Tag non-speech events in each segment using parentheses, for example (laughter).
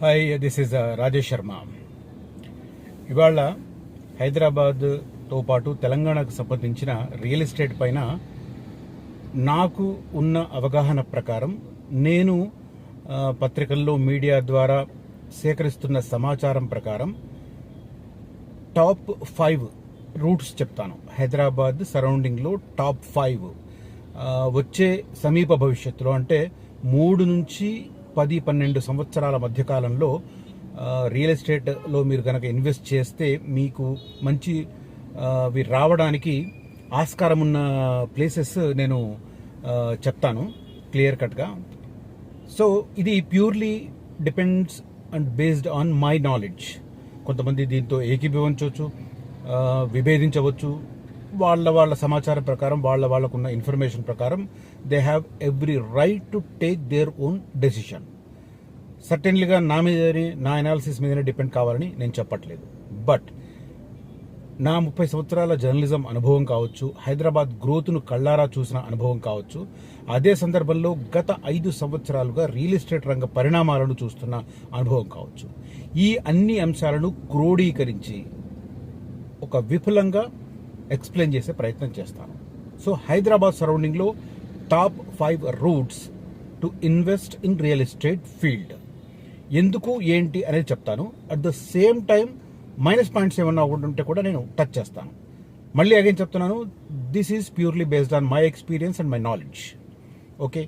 Hi this is Rajesh Sharma ఇవాళ హైదరాబాద్తో పాటు తెలంగాణకు సంబంధించిన రియల్ ఎస్టేట్ పైన నాకు ఉన్న అవగాహన ప్రకారం నేను పత్రికల్లో మీడియా ద్వారా సేకరిస్తున్న సమాచారం ప్రకారం టాప్ ఫైవ్ రూట్స్ చెప్తాను. హైదరాబాద్ సరౌండింగ్లో టాప్ ఫైవ్ వచ్చే సమీప భవిష్యత్తులో అంటే మూడు నుంచి పది పన్నెండు సంవత్సరాల మధ్యకాలంలో రియల్ ఎస్టేట్లో మీరు కనుక ఇన్వెస్ట్ చేస్తే మీకు మంచి రావడానికి ఆస్కారం ఉన్న ప్లేసెస్ నేను చెప్తాను క్లియర్ కట్గా సో ఇది purely depends and based on my knowledge. కొంతమంది దీంతో ఏకీభవించవచ్చు విభేదించవచ్చు. వాళ్ళ వాళ్ళ సమాచారం ప్రకారం వాళ్ళ వాళ్ళకున్న ఇన్ఫర్మేషన్ ప్రకారం they have every right to take their own decision సర్టెన్లీగా నా మీదనే నా అనాలిసిస్ మీదనే డిపెండ్ కావాలని నేను చెప్పట్లేదు. బట్ నా ముప్పై సంవత్సరాల జర్నలిజం అనుభవం కావచ్చు హైదరాబాద్ గ్రోత్ను కళ్ళారా చూసిన అనుభవం కావచ్చు అదే సందర్భంలో గత ఐదు సంవత్సరాలుగా రియల్ ఎస్టేట్ రంగ పరిణామాలను చూస్తున్న అనుభవం కావచ్చు. ఈ అన్ని అంశాలను క్రోడీకరించి ఒక విఫలంగా ఎక్స్ప్లెయిన్ చేసే ప్రయత్నం చేస్తాను. So Hyderabad సరౌండింగ్లో top five routes to invest in real estate field. ఎందుకు ఏంటి అనేది చెప్తాను. At the same time minus points ఏమన్నా ఉంటుంటే ఉంటే కూడా నేను టచ్ చేస్తాను. మళ్ళీ అగైన్ చెప్తున్నాను this is purely based on my experience and my knowledge okay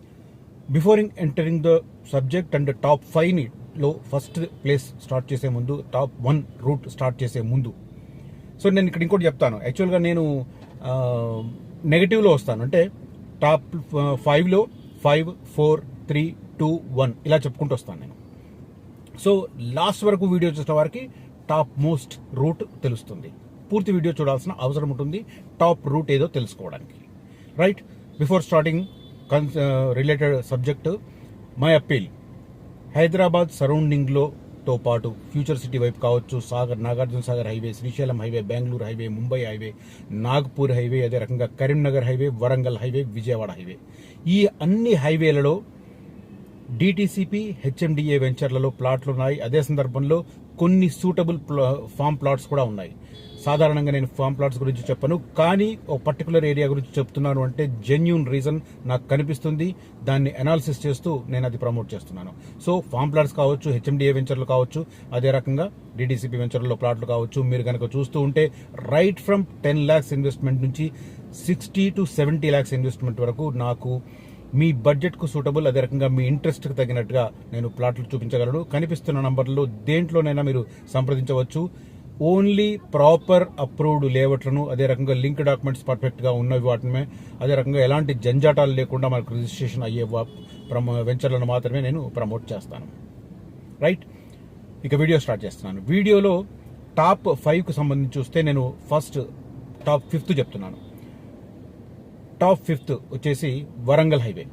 before entering the subject and top ఫైవ్లో ఫస్ట్ ప్లేస్ స్టార్ట్ చేసే ముందు టాప్ వన్ రూట్ స్టార్ట్ చేసే ముందు. సో నేను ఇక్కడ ఇంకోటి చెప్తాను. యాక్చువల్గా నేను నెగటివ్లో వస్తాను. అంటే టాప్ ఫైవ్లో five four three two one ఇలా చెప్పుకుంటూ వస్తాను నేను. సో లాస్ట్ వరకు వీడియో చూసిన వారికి టాప్ మోస్ట్ రూట్ తెలుస్తుంది. పూర్తి వీడియో చూడాల్సిన అవసరం ఉంటుంది. టాప్ రూట్ ఏదో తెలుసుకోవడానికి. Right? Before starting related subject my appeal. Hyderabad సరౌండింగ్లో తో పాటు ఫ్యూచర్ సిటీ వైపు కావచ్చు Sagar Nagarjuna Sagar highway Srisailam highway Bengaluru highway Mumbai highway Nagpur highway అదే రకంగా Karimnagar highway Warangal highway Vijayawada highway. ఈ అన్ని హైవేలలో డిటిసిపి హెచ్ఎండిఏ వెంచర్లలో ప్లాట్లు ఉన్నాయి. అదే సందర్భంలో కొన్ని సూటబుల్ ఫామ్ ప్లాట్స్ కూడా ఉన్నాయి. సాధారణంగా నేను ఫామ్ ప్లాట్స్ గురించి చెప్పను కానీ ఒక పర్టికులర్ ఏరియా గురించి చెప్తున్నాను అంటే జెన్యున్ రీజన్ నాకు కనిపిస్తుంది. దాన్ని అనాలిసిస్ చేస్తూ నేను అది ప్రమోట్ చేస్తున్నాను. సో ఫామ్ ప్లాట్స్ కావచ్చు హెచ్ఎండిఏ వెంచర్లు కావచ్చు అదే రకంగా డిడిసిపి వెంచర్లో ప్లాట్లు కావచ్చు మీరు కనుక చూస్తూ ఉంటే right from ten lakhs investment నుంచి sixty to seventy lakhs investment వరకు నాకు మీ బడ్జెట్కు సూటబుల్ అదే రకంగా మీ ఇంట్రెస్ట్కి తగినట్టుగా నేను ప్లాట్లు చూపించగలను. కనిపిస్తున్న నంబర్లో దేంట్లోనైనా మీరు సంప్రదించవచ్చు. ఓన్లీ ప్రాపర్ అప్రూవ్డ్ లేఅవుట్లను అదే రకంగా లింక్ డాక్యుమెంట్స్ పర్ఫెక్ట్గా ఉన్నవి వాటిని అదే రకంగా ఎలాంటి జంజాటాలు లేకుండా మనకు రిజిస్ట్రేషన్ అయ్యే ప్రమో వెంచర్లను మాత్రమే నేను ప్రమోట్ చేస్తాను. రైట్ ఇక వీడియో స్టార్ట్ చేస్తున్నాను. వీడియోలో టాప్ ఫైవ్కు సంబంధించి చూస్తే నేను ఫస్ట్ టాప్ ఫిఫ్త్ చెప్తున్నాను. టాప్ ఫిఫ్త్ వచ్చేసి వరంగల్ హైవే.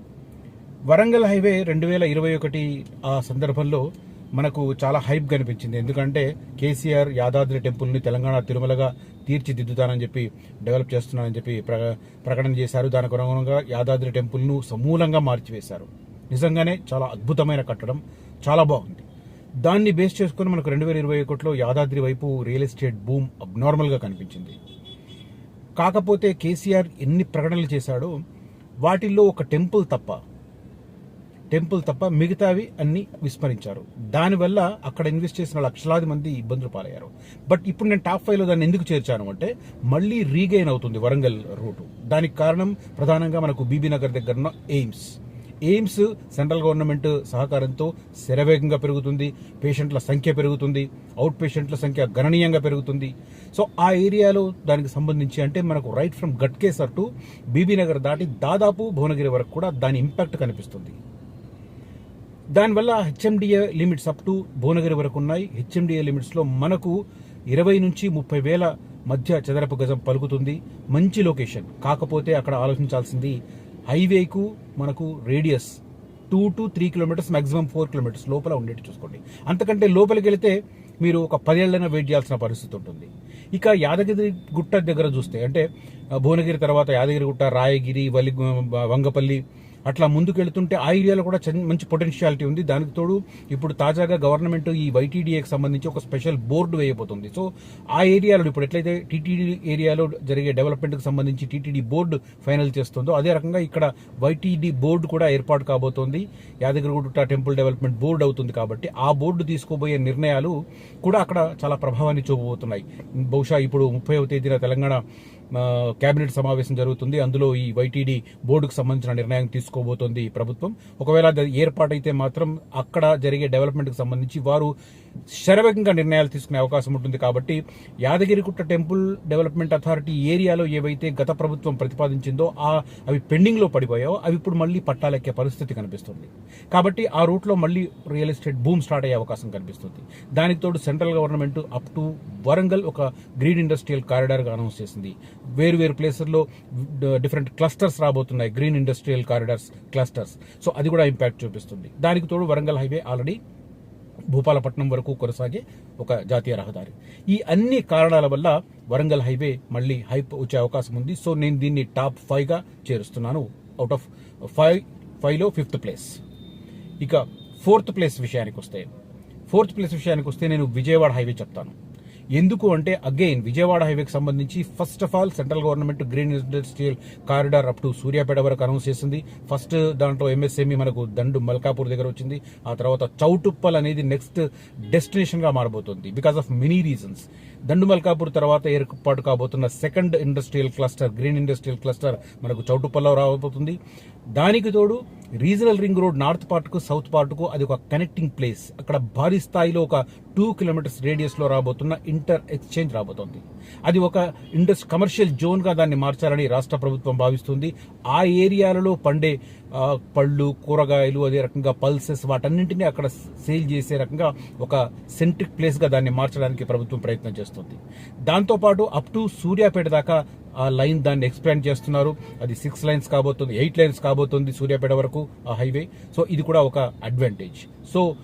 వరంగల్ హైవే రెండు వేల ఇరవై ఒకటి ఆ సందర్భంలో మనకు చాలా హైప్ కనిపించింది. ఎందుకంటే కేసీఆర్ యాదాద్రి టెంపుల్ని తెలంగాణ తిరుమలగా తీర్చిదిద్దుతానని చెప్పి డెవలప్ చేస్తున్నానని చెప్పి ప్ర- ప్రకటన చేశారు. దానికి అనుగుణంగా యాదాద్రి టెంపుల్ను సమూలంగా మార్చివేశారు. నిజంగానే చాలా అద్భుతమైన కట్టడం చాలా బాగుంది. దాన్ని బేస్ చేసుకుని మనకు రెండు వేల ఇరవై ఒకటిలో యాదాద్రి వైపు రియల్ ఎస్టేట్ బూమ్ అబ్నార్మల్గా కనిపించింది. కాకపోతే కేసీఆర్ ఎన్ని ప్రకటనలు చేశాడో వాటిల్లో ఒక టెంపుల్ తప్ప టెంపుల్ తప్ప మిగతావి అన్ని విస్మరించారు. దానివల్ల అక్కడ ఇన్వెస్ట్ చేసిన లక్షలాది మంది ఇబ్బందులు పాలయ్యారు. బట్ ఇప్పుడు నేను టాప్ ఫైవ్లో దాన్ని ఎందుకు చేర్చాను అంటే మళ్ళీ రీగైన్ అవుతుంది వరంగల్ రూటు. దానికి కారణం ప్రధానంగా మనకు బీబీ నగర్ దగ్గర ఉన్న ఎయిమ్స్. ఎయిమ్స్ సెంట్రల్ గవర్నమెంట్ సహకారంతో శరవేగంగా పెరుగుతుంది పేషెంట్ల సంఖ్య పెరుగుతుంది అవుట్ పేషెంట్ల సంఖ్య గణనీయంగా పెరుగుతుంది. సో ఆ ఏరియాలో దానికి సంబంధించి అంటే మనకు right from Ghatkesar to BB Nagar దాటి దాదాపు భువనగిరి వరకు కూడా దాని ఇంపాక్ట్ కనిపిస్తుంది. దానివల్ల HMDA limits up to Bhuvanagiri వరకు ఉన్నాయి. హెచ్ఎండిఏ లిమిట్స్లో మనకు ఇరవై నుంచి ముప్పై వేల మధ్య చదరపు గజం పలుకుతుంది. మంచి లొకేషన్. కాకపోతే అక్కడ ఆలోచించాల్సింది హైవేకు మనకు radius two to three kilometres maximum four kilometres లోపల ఉండేట్టు చూసుకోండి. అంతకంటే లోపలికి వెళితే మీరు ఒక పదేళ్ళైనా వెయిట్ చేయాల్సిన పరిస్థితి ఉంటుంది. ఇక యాదగిరి గుట్ట దగ్గర చూస్తే అంటే భువనగిరి తర్వాత యాదగిరి గుట్ట రాయగిరి వలి వంగపల్లి అట్లా ముందుకు వెళుతుంటే ఆ ఏరియాలో కూడా మంచి పొటెన్షియాలిటీ ఉంది. దానికి తోడు ఇప్పుడు తాజాగా గవర్నమెంట్ ఈ వైటీడీఏకి సంబంధించి ఒక స్పెషల్ బోర్డు వేయబోతుంది. సో ఆ ఏరియాలో ఇప్పుడు ఎట్లయితే టీటీడీ ఏరియాలో జరిగే డెవలప్మెంట్కి సంబంధించి టీటీడీ బోర్డు ఫైనల్ చేస్తుందో అదే రకంగా ఇక్కడ వైటీడీ బోర్డు కూడా ఏర్పాటు కాబోతోంది. యాదగిరిగుట్ట టెంపుల్ డెవలప్మెంట్ బోర్డు అవుతుంది కాబట్టి ఆ బోర్డు తీసుకోబోయే నిర్ణయాలు కూడా అక్కడ చాలా ప్రభావాన్ని చూపబోతున్నాయి. బహుశా ఇప్పుడు ముప్పైవ తేదీన తెలంగాణ కేబినెట్ సమావేశం జరుగుతుంది. అందులో ఈ వైటీడీ బోర్డుకు సంబంధించిన నిర్ణయం తీసుకోబోతోంది ప్రభుత్వం. ఒకవేళ అది ఏర్పాటైతే మాత్రం అక్కడ జరిగే డెవలప్మెంట్కి సంబంధించి వారు శరవేగంగా నిర్ణయాలు తీసుకునే అవకాశం ఉంటుంది కాబట్టి యాదగిరిగుట్ట టెంపుల్ డెవలప్మెంట్ అథారిటీ ఏరియాలో ఏవైతే గత ప్రభుత్వం ప్రతిపాదించిందో ఆ అవి పెండింగ్లో పడిపోయాయో అవి ఇప్పుడు మళ్ళీ పట్టాలెక్కే పరిస్థితి కనిపిస్తుంది. కాబట్టి ఆ రూట్లో మళ్ళీ రియల్ ఎస్టేట్ భూమ్ స్టార్ట్ అయ్యే అవకాశం కనిపిస్తుంది. దానికి తోడు central government up to Warangal ఒక గ్రీన్ ఇండస్ట్రియల్ కారిడార్గా అనౌన్స్ చేసింది. వేరు వేరు ప్లేసెస్లో డిఫరెంట్ క్లస్టర్స్ రాబోతున్నాయి green industrial corridors clusters. So అది కూడా ఇంపాక్ట్ చూపిస్తుంది. దానికి తోడు వరంగల్ హైవే ఆల్రెడీ భూపాలపట్నం వరకు కొనసాగే ఒక జాతీయ రహదారి. ఈ అన్ని కారణాల వల్ల వరంగల్ హైవే మళ్ళీ హైప్ వచ్చే అవకాశం ఉంది. సో నేను దీన్ని టాప్ ఫైవ్గా చేరుస్తున్నాను. అవుట్ ఆఫ్ ఫైవ్ ఫైవ్లో ఫిఫ్త్ ప్లేస్ ఇక ఫోర్త్ ప్లేస్ విషయానికి వస్తే ఫోర్త్ ప్లేస్ విషయానికి వస్తే నేను విజయవాడ హైవే చెప్తాను. ఎందుకు అంటే అగైన్ విజయవాడ హైవేకి సంబంధించి first of all central government green industrial corridor up to Suryapet వరకు అనౌన్స్ చేసింది. ఫస్ట్ దాంట్లో ఎంఎస్ఎంఈ మనకు దండు మల్కాపూర్ దగ్గర వచ్చింది. ఆ తర్వాత చౌటుప్పల్ అనేది నెక్స్ట్ డెస్టినేషన్గా మారబోతుంది because of many reasons Dandu Malkapur తర్వాత ఏర్పాటు కాబోతున్న second industrial cluster green industrial cluster మనకు చౌటుప్పల్లో రాబోతుంది. దానికి తోడు రీజనల్ రింగ్ రోడ్ నార్త్ పార్ట్కు సౌత్ పార్ట్కు అది ఒక కనెక్టింగ్ ప్లేస్ అక్కడ భారీ స్థాయిలో ఒక టూ కిలోమీటర్స్ రేడియస్లో రాబోతున్న ఇంటర్ ఎక్స్చేంజ్ రాబోతోంది. అది ఒక ఇండస్ కమర్షియల్ జోన్గా దాన్ని మార్చాలని రాష్ట్ర ప్రభుత్వం భావిస్తుంది. ఆ ఏరియాలలో పండే పళ్ళు కూరగాయలు అదే రకంగా పల్సెస్ వాటన్నింటినీ అక్కడ సేల్ చేసే రకంగా ఒక సెంట్రిక్ ప్లేస్గా దాన్ని మార్చడానికి ప్రభుత్వం ప్రయత్నం చేస్తుంది. దాంతోపాటు అప్ టు సూర్యాపేట దాకా ఆ లైన్ దాన్ని ఎక్స్పాండ్ చేస్తున్నారు. అది సిక్స్ లైన్స్ కాబోతుంది ఎయిట్ లైన్స్ కాబోతుంది సూర్యాపేట వరకు ఆ హైవే. సో ఇది కూడా ఒక అడ్వాంటేజ్. సో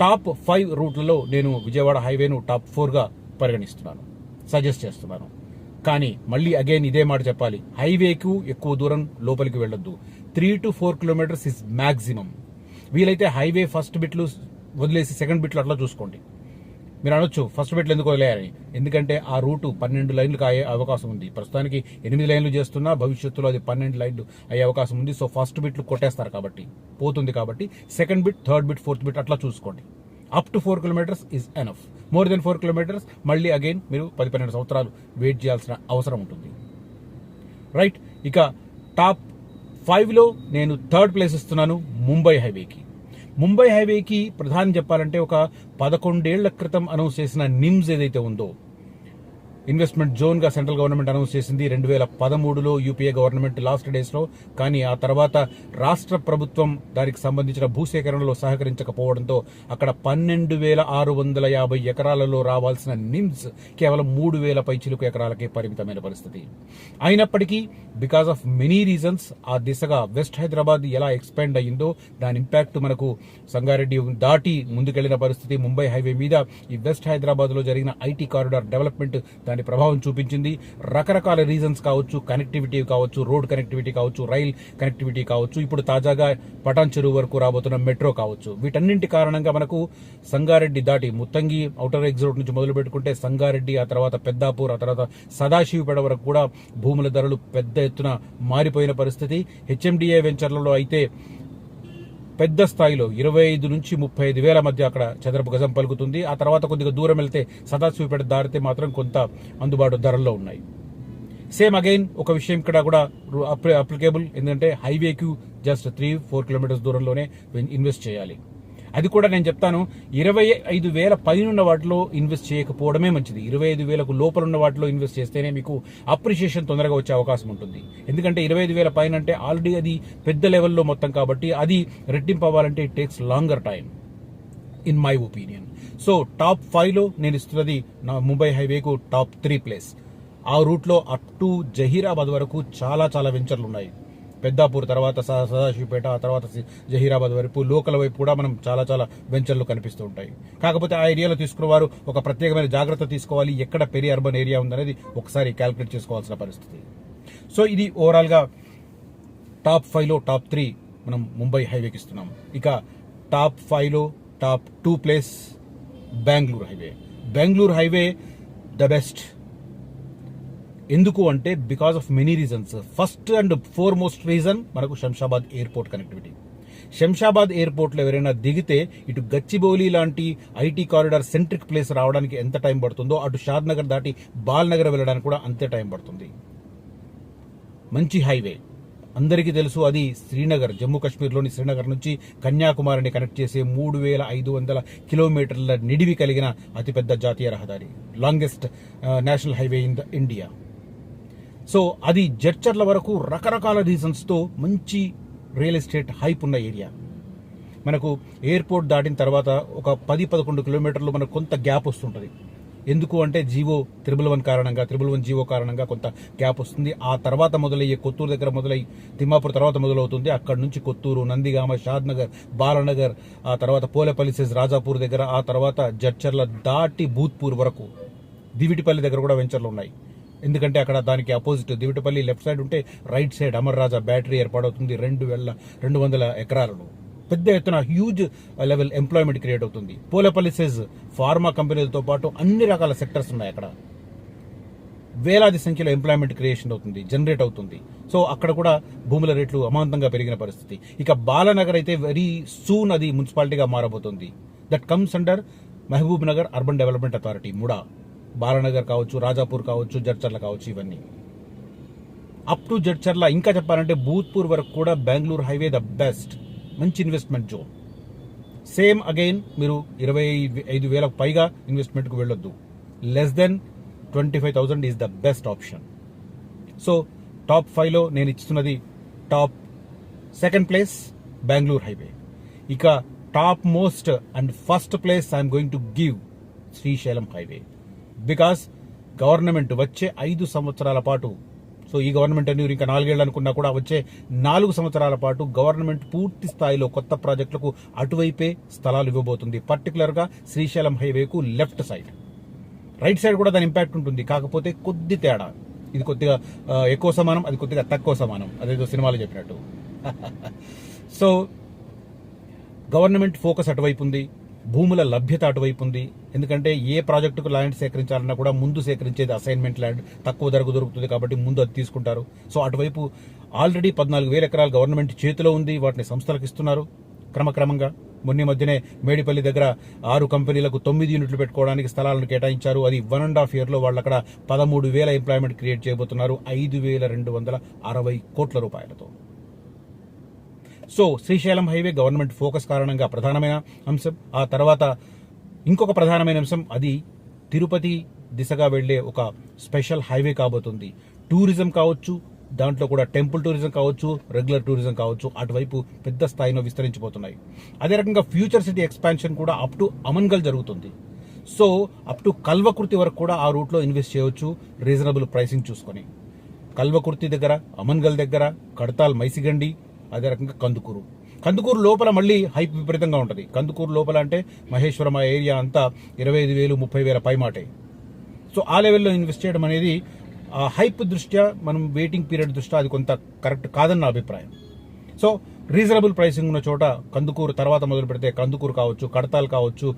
టాప్ ఫైవ్ రూట్లలో నేను విజయవాడ హైవేను టాప్ ఫోర్గా పరిగణిస్తున్నాను సజెస్ట్ చేస్తున్నాను. కానీ మళ్ళీ అగైన్ ఇదే మాట చెప్పాలి. హైవేకు ఎక్కువ దూరం లోపలికి వెళ్ళొద్దు. Three to four kilometres is maximum వీలైతే హైవే ఫస్ట్ బిట్లు వదిలేసి సెకండ్ బిట్లు అట్లా చూసుకోండి. మీరు అనొచ్చు ఫస్ట్ బిట్లు ఎందుకు వదిలేయాలని ఎందుకంటే ఆ రూటు పన్నెండు లైన్లు అయ్యే అవకాశం ఉంది. ప్రస్తుతానికి ఎనిమిది లైన్లు చేస్తున్నా భవిష్యత్తులో అది పన్నెండు లైన్లు అయ్యే అవకాశం ఉంది. సో ఫస్ట్ బిట్లు కొట్టేస్తారు కాబట్టి పోతుంది కాబట్టి second bit third bit fourth bit అట్లా చూసుకోండి. Up to four kilometres is enough more then four kilometres మళ్ళీ అగైన్ మీరు పది పన్నెండు సంవత్సరాలు వెయిట్ చేయాల్సిన అవసరం ఉంటుంది. రైట్ ఇక టాప్ ఫైవ్లో నేను థర్డ్ ప్లేస్ ఇస్తున్నాను ముంబై హైవేకి ముంబై హైవేకి ప్రధానం చెప్పాలంటే ఒక పదకొండేళ్ళ క్రితం అనౌన్స్ చేసిన నిమ్స్ ఏదైతే ఉందో ఇన్వెస్ట్మెంట్ జోన్గా సెంట్రల్ గవర్నమెంట్ అనౌన్స్ చేసింది. రెండు వేల పదమూడులో యూపీఏ గవర్నమెంట్ లాస్ట్ డేస్లో కానీ ఆ తర్వాత రాష్ట్ర ప్రభుత్వం దానికి సంబంధించిన భూసేకరణలో సహకరించకపోవడంతో అక్కడ పన్నెండు వేల ఆరు వందల యాభై ఎకరాలలో రావాల్సిన నిమ్స్ కేవలం మూడు వేల పైచిలుకు ఎకరాలకే పరిమితమైన పరిస్థితి. అయినప్పటికీ బికాస్ ఆఫ్ మెనీ రీజన్స్ ఆ దిశగా వెస్ట్ హైదరాబాద్ ఎలా ఎక్స్పాండ్ అయ్యిందో దాని ఇంపాక్ట్ మనకు సంగారెడ్డి దాటి ముందుకెళ్ళిన పరిస్థితి. ముంబై హైవే మీద ఈ వెస్ట్ హైదరాబాద్లో జరిగిన ఐటీ కారిడార్ డెవలప్మెంట్ దాని ప్రభావం చూపించింది. రకరకాల రీజన్స్ కావచ్చు కనెక్టివిటీ కావచ్చు రోడ్ కనెక్టివిటీ కావచ్చు రైల్ కనెక్టివిటీ కావచ్చు ఇప్పుడు తాజాగా పటాన్ చెరువు వరకు రాబోతున్న మెట్రో కావచ్చు. వీటన్నింటి కారణంగా మనకు సంగారెడ్డి దాటి ముత్తంగి ఔటర్ ఎగ్జిట్ రోడ్ నుంచి మొదలు పెట్టుకుంటే సంగారెడ్డి ఆ తర్వాత పెద్దాపూర్ ఆ తర్వాత సదాశివపేట వరకు కూడా భూముల ధరలు పెద్ద ఎత్తున మారిపోయిన పరిస్థితి. హెచ్ఎండిఏ వెంచర్లలో అయితే పెద్ద స్థాయిలో ఇరవై ఐదు నుంచి ముప్పై ఐదు వేల మధ్య అక్కడ చదరపు గజం పలుకుతుంది. ఆ తర్వాత కొద్దిగా దూరం వెళ్తే సదాశివపేట దారితే మాత్రం కొంత అందుబాటు ధరల్లో ఉన్నాయి. సేమ్ అగైన్ ఒక విషయం ఇక్కడ కూడా అప్లికేబుల్ ఎందుకంటే హైవేకి జస్ట్ త్రీ ఫోర్ కిలోమీటర్స్ దూరంలోనే ఇన్వెస్ట్ చేయాలి. అది కూడా నేను చెప్తాను. ఇరవై ఐదు వేల పైన ఉన్న వాటిలో ఇన్వెస్ట్ చేయకపోవడమే మంచిది. ఇరవై ఐదు వేలకు లోపల ఉన్న వాటిలో ఇన్వెస్ట్ చేస్తేనే మీకు అప్రిషియేషన్ తొందరగా వచ్చే అవకాశం ఉంటుంది. ఎందుకంటే ఇరవై ఐదు వేల పైన అంటే ఆల్రెడీ అది పెద్ద లెవెల్లో మొత్తం కాబట్టి అది రెట్టింపు అవ్వాలంటే it takes longer time in my opinion so top ఫైవ్లో నేను ఇస్తున్నది నా ముంబై హైవేకు టాప్ త్రీ ప్లేస్ ఆ రూట్లో అప్ టు జహీరాబాద్ వరకు చాలా చాలా వెంచర్లు ఉన్నాయి. పెద్దాపూర్ తర్వాత స- సదాశివపేట ఆ తర్వాత జహీరాబాద్ వైపు లోకల్ వైపు కూడా మనం చాలా చాలా వెంచర్లు కనిపిస్తూ ఉంటాయి. కాకపోతే ఆ ఏరియాలో తీసుకున్న వారు ఒక ప్రత్యేకమైన జాగ్రత్త తీసుకోవాలి. ఎక్కడ పెరి అర్బన్ ఏరియా ఉందనేది ఒకసారి క్యాల్కులేట్ చేసుకోవాల్సిన పరిస్థితి. సో ఇది ఓవరాల్గా టాప్ ఫైవ్లో టాప్ త్రీ మనం ముంబై హైవేకి ఇస్తున్నాం. ఇక టాప్ ఫైవ్లో top two place Bengaluru highway. Bengaluru highway the best. ఎందుకు అంటే because of many reasons first and foremost reason మనకు శంషాబాద్ ఎయిర్పోర్ట్ కనెక్టివిటీ శంషాబాద్ ఎయిర్పోర్ట్లో ఎవరైనా దిగితే ఇటు గచ్చిబౌలి లాంటి ఐటీ కారిడార్ సెంట్రిక్ ప్లేస్ రావడానికి ఎంత టైం పడుతుందో అటు షాద్నగర్ దాటి బాల్ నగర్ వెళ్ళడానికి కూడా అంతే టైం పడుతుంది. మంచి హైవే అందరికీ తెలుసు అది శ్రీనగర్ జమ్మూ కాశ్మీర్లోని శ్రీనగర్ నుంచి కన్యాకుమారిని కనెక్ట్ చేసే మూడు వేల ఐదు వందల కిలోమీటర్ల నిడివి కలిగిన అతిపెద్ద జాతీయ రహదారి. Longest national highway in the India so అది జడ్చర్ల వరకు రకరకాల రీజన్స్తో మంచి రియల్ ఎస్టేట్ హైప్ ఉన్న ఏరియా. మనకు ఎయిర్పోర్ట్ దాటిన తర్వాత ఒక పది పదకొండు కిలోమీటర్లు మనకు కొంత గ్యాప్ వస్తుంటుంది. ఎందుకు అంటే జీవో త్రిబుల్ వన్ కారణంగా త్రిబుల్ వన్ జీవో కారణంగా కొంత గ్యాప్ వస్తుంది. ఆ తర్వాత మొదలయ్యే కొత్తూరు దగ్గర మొదలై తిమ్మాపూర్ తర్వాత మొదలవుతుంది. అక్కడ నుంచి కొత్తూరు నందిగామ షాద్ నగర్ బాలనగర్ ఆ తర్వాత పోలేపల్లి సెజ్ రాజాపూర్ దగ్గర ఆ తర్వాత జడ్చర్ల దాటి భూత్పూర్ వరకు దివిటిపల్లి దగ్గర కూడా వెంచర్లు ఉన్నాయి. ఎందుకంటే అక్కడ దానికి అపోజిట్ దివిటపల్లి లెఫ్ట్ సైడ్ ఉంటే రైట్ సైడ్ అమర్రాజా బ్యాటరీ ఏర్పాటవుతుంది రెండు వేల రెండు వందల ఎకరాలలో. పెద్ద ఎత్తున హ్యూజ్ లెవెల్ ఎంప్లాయ్మెంట్ క్రియేట్ అవుతుంది. పోలేపల్లి సెజ్ ఫార్మా కంపెనీలతో పాటు అన్ని రకాల సెక్టర్స్ ఉన్నాయి అక్కడ. వేలాది సంఖ్యలో ఎంప్లాయ్మెంట్ క్రియేషన్ అవుతుంది జనరేట్ అవుతుంది. సో అక్కడ కూడా భూముల రేట్లు అమాంతంగా పెరిగిన పరిస్థితి. ఇక బాలనగర్ అయితే వెరీ సూన్ అది మున్సిపాలిటీగా మారబోతుంది. That comes under Mahabubnagar urban development authority MUDA. Balanagar కావచ్చు రాజాపూర్ కావచ్చు జడ్చర్ల కావచ్చు ఇవన్నీ. అప్ టు జడ్చర్ల ఇంకా చెప్పాలంటే భూత్పూర్ వరకు కూడా బెంగళూరు హైవే ద బెస్ట్. మంచి ఇన్వెస్ట్మెంట్ జోన్. సేమ్ అగైన్ మీరు ఇరవై ఐదు వేలకు పైగా ఇన్వెస్ట్మెంట్కు వెళ్ళొద్దు. Less than twenty five thousand is the best option so top ఫైవ్లో నేను ఇస్తున్నది top second place Bengaluru highway. ఇక top most and first place I'm going to give Srisailam highway. Because government వచ్చే ఐదు సంవత్సరాల పాటు సో ఈ గవర్నమెంట్ అని ఇంకా నాలుగేళ్ళు అనుకున్నా కూడా వచ్చే నాలుగు సంవత్సరాల పాటు గవర్నమెంట్ పూర్తి స్థాయిలో కొత్త ప్రాజెక్టులకు అటువైపే స్థలాలు ఇవ్వబోతుంది. పర్టికులర్గా శ్రీశైలం హైవేకు లెఫ్ట్ సైడ్. రైట్ సైడ్ కూడా దాని ఇంపాక్ట్ ఉంటుంది. కాకపోతే కొద్ది తేడా. ఇది కొద్దిగా ఎక్కువ సమానం అది కొద్దిగా తక్కువ సమానం. అదేదో సినిమాలో చెప్పినట్టు. (laughs) సో గవర్నమెంట్ ఫోకస్ అటువైపు ఉంది. భూముల లభ్యత అటువైపు ఉంది. ఎందుకంటే ఏ ప్రాజెక్టుకు ల్యాండ్ సేకరించాలన్నా కూడా ముందు సేకరించేది అసైన్మెంట్ ల్యాండ్ తక్కువ ధరకు దొరుకుతుంది కాబట్టి ముందు అది తీసుకుంటారు. సో అటువైపు ఆల్రెడీ పద్నాలుగు వేల ఎకరాలు గవర్నమెంట్ చేతిలో ఉంది వాటిని సంస్థలకు ఇస్తున్నారు. క్రమక్రమంగా మొన్న మధ్యనే మేడిపల్లి దగ్గర ఆరు కంపెనీలకు తొమ్మిది యూనిట్లు పెట్టుకోవడానికి స్థలాలను కేటాయించారు. అది వన్ అండ్ హాఫ్ ఇయర్లో వాళ్ళు అక్కడ పదమూడు వేల ఎంప్లాయ్మెంట్ క్రియేట్ చేయబోతున్నారు. ఐదు వేల రెండు వందల అరవై కోట్ల రూపాయలతో. So Srisailam highway government focus కారణంగా ప్రధానమైన అంశం. ఆ తర్వాత ఇంకొక ప్రధానమైన అంశం అది తిరుపతి దిశగా వెళ్ళే ఒక స్పెషల్ హైవే కాబోతుంది. టూరిజం కావచ్చు దాంట్లో కూడా టెంపుల్ టూరిజం కావచ్చు రెగ్యులర్ టూరిజం కావచ్చు అటువైపు పెద్ద స్థాయిలో విస్తరించిపోతున్నాయి. అదే రకంగా ఫ్యూచర్ సిటీ ఎక్స్పాన్షన్ కూడా అప్ టు అమన్గల్ జరుగుతుంది. సో అప్ టు కల్వకుర్తి వరకు కూడా ఆ రూట్లో ఇన్వెస్ట్ చేయవచ్చు రీజనబుల్ ప్రైసింగ్ చూసుకొని. కల్వకుర్తి దగ్గర అమన్గల్ దగ్గర కడతాల్ మైసిగండి అదే రకంగా కందుకూరు. కందుకూరు లోపల మళ్ళీ హైప్ విపరీతంగా ఉంటుంది. కందుకూరు లోపల అంటే మహేశ్వరం ఆ ఏరియా అంతా ఇరవై ఐదు వేలు ముప్పై వేల పైమాటే. సో ఆ లెవెల్లో ఇన్వెస్ట్ చేయడం అనేది ఆ హైప్ దృష్ట్యా మనం వెయిటింగ్ పీరియడ్ దృష్ట్యా అది కొంత కరెక్ట్ కాదని నా అభిప్రాయం. సో రీజనబుల్ ప్రైసింగ్ ఉన్న చోట కందుకూరు తర్వాత మొదలు పెడితే కందుకూరు కావచ్చు కడతాల్ కావచ్చు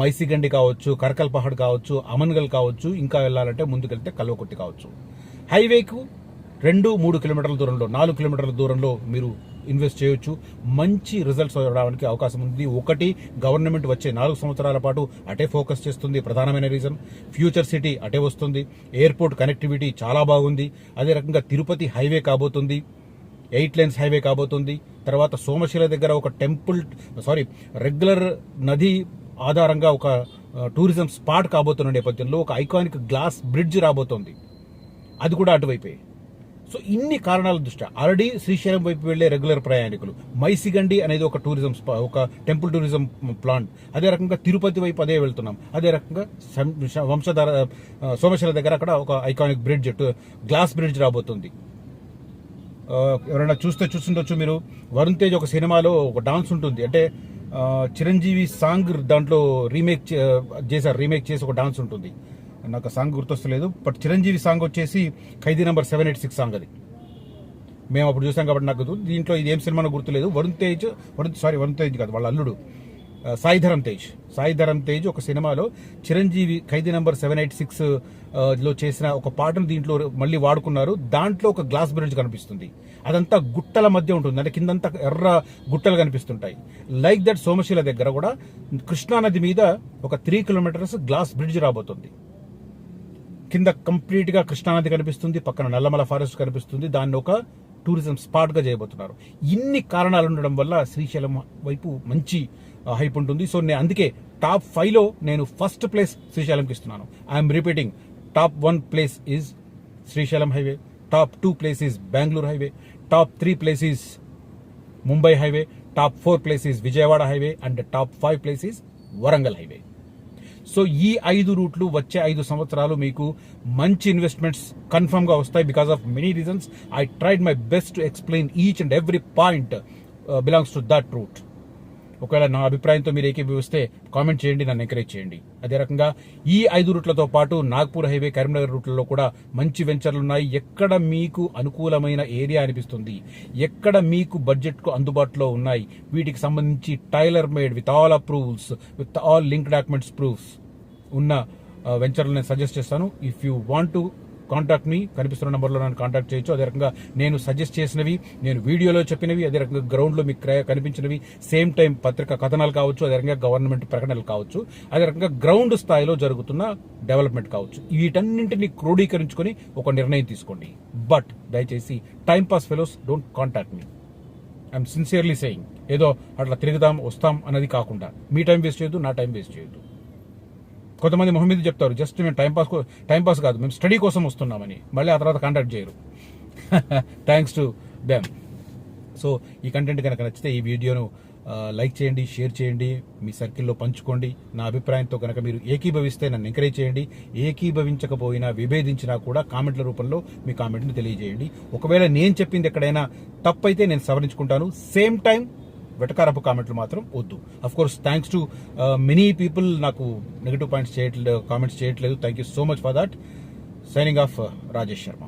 మైసిగండి కావచ్చు కరకల్పహడ్ కావచ్చు అమన్గల్ కావచ్చు ఇంకా వెళ్ళాలంటే ముందుకెళ్తే కల్వకుట్టి కావచ్చు. హైవేకు రెండు మూడు కిలోమీటర్ల దూరంలో నాలుగు కిలోమీటర్ల దూరంలో మీరు ఇన్వెస్ట్ చేయొచ్చు. మంచి రిజల్ట్స్ రావడానికి అవకాశం ఉంది. ఒకటి గవర్నమెంట్ వచ్చే నాలుగు సంవత్సరాల పాటు అటే ఫోకస్ చేస్తుంది. ప్రధానమైన రీజన్ ఫ్యూచర్ సిటీ అటే వస్తుంది. ఎయిర్పోర్ట్ కనెక్టివిటీ చాలా బాగుంది. అదే రకంగా తిరుపతి హైవే కాబోతుంది. ఎయిట్ లైన్స్ హైవే కాబోతుంది. తర్వాత సోమశిల దగ్గర ఒక టెంపుల్ సారీ రెగ్యులర్ నది ఆధారంగా ఒక టూరిజం స్పాట్ కాబోతున్న నేపథ్యంలో ఒక ఐకానిక్ గ్లాస్ బ్రిడ్జ్ రాబోతోంది. అది కూడా అటువైపే. సో ఇన్ని కారణాల దృష్ట్యా. ఆల్రెడీ శ్రీశైలం వైపు వెళ్ళే రెగ్యులర్ ప్రయాణికులు. మైసిగండి అనేది ఒక టూరిజం ఒక టెంపుల్ టూరిజం ప్లాంట్. అదే రకంగా తిరుపతి వైపు అదే వెళ్తున్నాం. అదే రకంగా వంశధార సోమశిల దగ్గర అక్కడ ఒక ఐకానిక్ బ్రిడ్జ్ గ్లాస్ బ్రిడ్జ్ రాబోతుంది. ఎవరైనా చూస్తే చూస్తుండొచ్చు మీరు. వరుణ్ తేజ్ ఒక సినిమాలో ఒక డాన్స్ ఉంటుంది. అంటే చిరంజీవి సాంగ్ దాంట్లో రీమేక్ చే- చేశారు. రీమేక్ చేసి ఒక డాన్స్ ఉంటుంది. నాకు సాంగ్ గుర్తొస్తలేదు బట్ చిరంజీవి సాంగ్ వచ్చేసి Khaidi number seven eight six song అది. మేము అప్పుడు చూసాం కాబట్టి నాకు దీంట్లో ఇది ఏం సినిమానో గుర్తులేదు. వరుణ్ తేజ్ వరుణ్ సారీ వరుణ్ తేజ్ కాదు వాళ్ళ అల్లుడు. సాయిధరం తేజ్. సాయి ధరమ్ తేజ్ ఒక సినిమాలో Chiranjeevi Khaidi number seven eight సిక్స్లో చేసిన ఒక పాటను దీంట్లో మళ్ళీ వాడుకున్నారు. దాంట్లో ఒక గ్లాస్ బ్రిడ్జ్ కనిపిస్తుంది. అదంతా గుట్టల మధ్య ఉంటుంది. అంటే కిందంతా ఎర్ర గుట్టలు కనిపిస్తుంటాయి. లైక్ దట్ సోమశీల దగ్గర కూడా కృష్ణానది మీద ఒక త్రీ కిలోమీటర్స్ గ్లాస్ బ్రిడ్జ్ రాబోతుంది. కింద కంప్లీట్గా కృష్ణానది కనిపిస్తుంది పక్కన నల్లమల ఫారెస్ట్ కనిపిస్తుంది దాన్ని ఒక టూరిజం స్పాట్గా చేయబోతున్నారు. ఇన్ని కారణాలు ఉండడం వల్ల శ్రీశైలం వైపు మంచి హైప్ ఉంటుంది. సో నేను అందుకే టాప్ ఫైవ్లో నేను ఫస్ట్ ప్లేస్ శ్రీశైలంకి ఇస్తున్నాను. I'm repeating top one place is Srisailam highway top two place is Bengaluru highway top three place is Mumbai highway top four place is Vijayawada highway and top five place is Warangal highway so ఈ ఐదు రూట్లు వచ్చే ఐదు సంవత్సరాలు మీకు మంచి investments కన్ఫర్మ్గా వస్తాయి because of many reasons. I tried my best to explain each and every point belongs to that route ఒకవేళ నా అభిప్రాయంతో మీరు ఏకీభవిస్తే కామెంట్ చేయండి నన్ను ఎంకరేజ్ చేయండి. అదే రకంగా ఈ ఐదు రూట్లతో పాటు నాగ్పూర్ హైవే కరీంనగర్ రూట్లలో కూడా మంచి వెంచర్లు ఉన్నాయి. ఎక్కడ మీకు అనుకూలమైన ఏరియా అనిపిస్తుంది? ఎక్కడ మీకు బడ్జెట్కు అందుబాటులో ఉన్నాయి? వీటికి సంబంధించి tailor made with all approvals with all link documents proofs ఉన్న వెంచర్లు నేను సజెస్ట్ చేస్తాను. If you want to contact మీ కనిపిస్తున్న నెంబర్లో నన్ను కాంటాక్ట్ చేయొచ్చు. అదే రకంగా నేను సజెస్ట్ చేసినవి నేను వీడియోలో చెప్పినవి అదే రకంగా గ్రౌండ్లో మీకు క్రయ- కనిపించినవి సేమ్ టైం పత్రిక కథనాలు కావచ్చు అదే రకంగా గవర్నమెంట్ ప్రకటనలు కావచ్చు అదే రకంగా గ్రౌండ్ స్థాయిలో జరుగుతున్న డెవలప్మెంట్ కావచ్చు. వీటన్నింటినీ క్రోడీకరించుకొని ఒక నిర్ణయం తీసుకోండి. బట్ దయచేసి time pass fellows don't contact me I'm sincerely saying ఏదో అట్లా తిరుగుదాం వస్తాం అన్నది కాకుండా మీ టైం వేస్ట్ చేయొద్దు నా టైం వేస్ట్ చేయొద్దు. కొంతమంది మొహం మీద చెప్తారు జస్ట్ మేము టైం పాస్ కాదు మేము స్టడీ కోసం వస్తున్నామని. మళ్ళీ ఆ తర్వాత కాంటాక్ట్ చేయరు. థ్యాంక్స్ టు దెమ్ సో ఈ కంటెంట్ కనుక నచ్చితే ఈ వీడియోను లైక్ చేయండి షేర్ చేయండి మీ సర్కిల్లో పంచుకోండి. నా అభిప్రాయంతో కనుక మీరు ఏకీభవిస్తే నన్ను ఎంకరేజ్ చేయండి. ఏకీభవించకపోయినా విభేదించినా కూడా కామెంట్ల రూపంలో మీ కామెంట్ని తెలియజేయండి. ఒకవేళ నేను చెప్పింది ఎక్కడైనా తప్పైతే నేను సవరించుకుంటాను. సేమ్ టైం వెటకారపు కామెంట్లు మాత్రం వద్దు. Of course thanks to many people నాకు నెగిటివ్ పాయింట్స్ చేయట్లేదు కామెంట్స్ చేయట్లేదు. Thank you so much for that signing off Rajesh Sharma